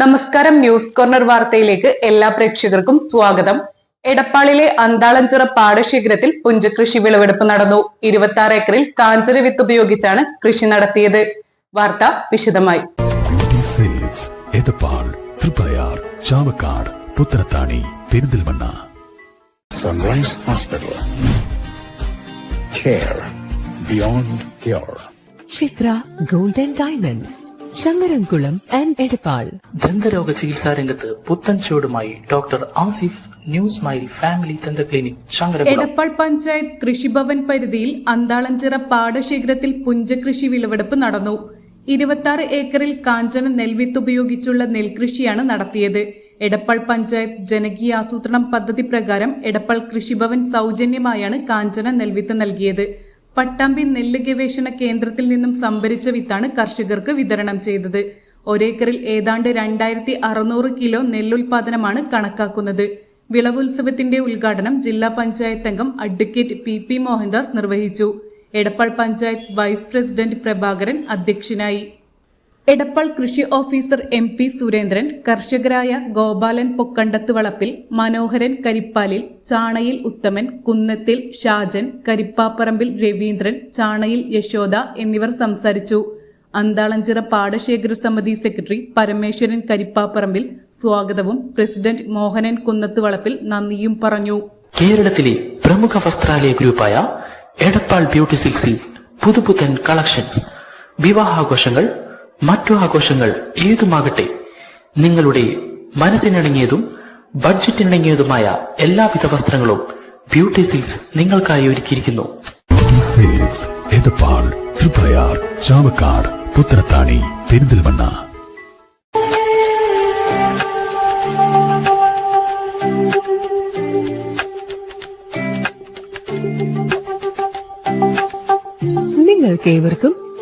നമസ്കാരം news corner വാർത്തയിലേക്ക് എല്ലാ പ്രേക്ഷകർക്കും സ്വാഗതം. എടപ്പാളിലെ അന്താളഞ്ചിറ പാടശേഖരത്തിൽ പുഞ്ചകൃഷി വിളവെടുപ്പ് നടന്നു. ഇരുപത്തി ആറ് ഏക്കറിൽ കാഞ്ചന വിത്ത് ഉപയോഗിച്ചാണ് കൃഷി നടത്തിയത്. വാർത്ത വിശദമായി. Triprayar Chavakkad Puthanathani Perinthalmanna sunrise hospital care beyond. Chithra golden diamonds Changaramkulam and Edappal. ദന്തരോഗ ചികിത്സാ രംഗത്ത് പുത്തൻ ചൂടുമായി doctor Asif new smile family ദന്ത ക്ലിനിക് ശങ്കരൻകുളം. എടപ്പാൾ പഞ്ചായത്ത് കൃഷിഭവൻ പരിധിയിൽ അന്താളഞ്ചിറ പാടശേഖരത്തിൽ പുഞ്ചകൃഷി വിളവെടുപ്പ് നടന്നു. ഇരുപത്തി ഏക്കറിൽ കാഞ്ചന നെൽവിത്ത് ഉപയോഗിച്ചുള്ള നെൽകൃഷിയാണ് നടത്തിയത്. എടപ്പാൾ പഞ്ചായത്ത് ജനകീയ ആസൂത്രണം പദ്ധതി പ്രകാരം എടപ്പാൾ കൃഷിഭവൻ സൗജന്യമായാണ് കാഞ്ചന നെൽവിത്ത് നൽകിയത്. പട്ടാമ്പി നെല്ല് ഗവേഷണ കേന്ദ്രത്തിൽ നിന്നും സംഭരിച്ച വിത്താണ് കർഷകർക്ക് വിതരണം ചെയ്തത്. ഒരേക്കറിൽ ഏതാണ്ട് രണ്ടായിരത്തി അറുന്നൂറ് കിലോ നെല്ലുൽപാദനമാണ് കണക്കാക്കുന്നത്. വിളവുത്സവത്തിന്റെ ഉദ്ഘാടനം ജില്ലാ പഞ്ചായത്ത് അംഗം അഡ്വക്കേറ്റ് പി പി മോഹൻദാസ് നിർവഹിച്ചു. എടപ്പാൾ പഞ്ചായത്ത് വൈസ് പ്രസിഡന്റ് പ്രഭാകരൻ അധ്യക്ഷനായി. എടപ്പാൾ കൃഷി ഓഫീസർ എം പി സുരേന്ദ്രൻ കർഷകരായ ഗോപാലൻ പൊക്കണ്ടത്ത് വളപ്പിൽ മനോഹരൻ കരിപ്പാലിൽ ചാണയിൽ ഉത്തമൻ കുന്നത്തിൽ ഷാജൻ കരിപ്പാപ്പറമ്പിൽ രവീന്ദ്രൻ ചാണയിൽ യശോദ എന്നിവർ സംസാരിച്ചു. അന്താളഞ്ചിറ പാടശേഖര സമിതി സെക്രട്ടറി പരമേശ്വരൻ കരിപ്പാപ്പറമ്പിൽ സ്വാഗതവും പ്രസിഡന്റ് മോഹനൻ കുന്നത്ത് വളപ്പിൽ നന്ദിയും പറഞ്ഞു. കേരളത്തിലെ പ്രമുഖ വസ്ത്രാലയ ഗ്രൂപ്പായ എടപ്പാൾ ബ്യൂട്ടി സിൽക്സിൽ പുതുപുത്തൻ കളക്ഷൻസ് വിവാഹാഘോഷങ്ങൾ മറ്റു ആഘോഷങ്ങൾ ഏതുമാകട്ടെ നിങ്ങളുടെ മനസ്സിനിണങ്ങിയതും ബഡ്ജറ്റിനിണങ്ങിയതുമായ എല്ലാവിധ വസ്ത്രങ്ങളും ബ്യൂട്ടി സിൽസ് നിങ്ങൾക്കായി ഒരുക്കിയിരിക്കുന്നു. തൃപ്രയാർ ചാവക്കാട് പുത്തനത്താണി പെരിന്തൽമണ്ണ. നിങ്ങൾക്ക് ഏവർക്കും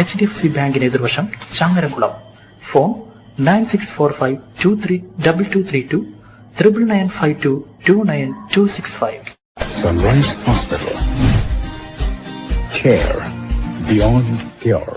H D F C ബാങ്കിന് എതിർവശം Changaramkulam. Phone nine six four five two three double two three two triple nine five two two nine two six five. Sunrise hospital care beyond cure.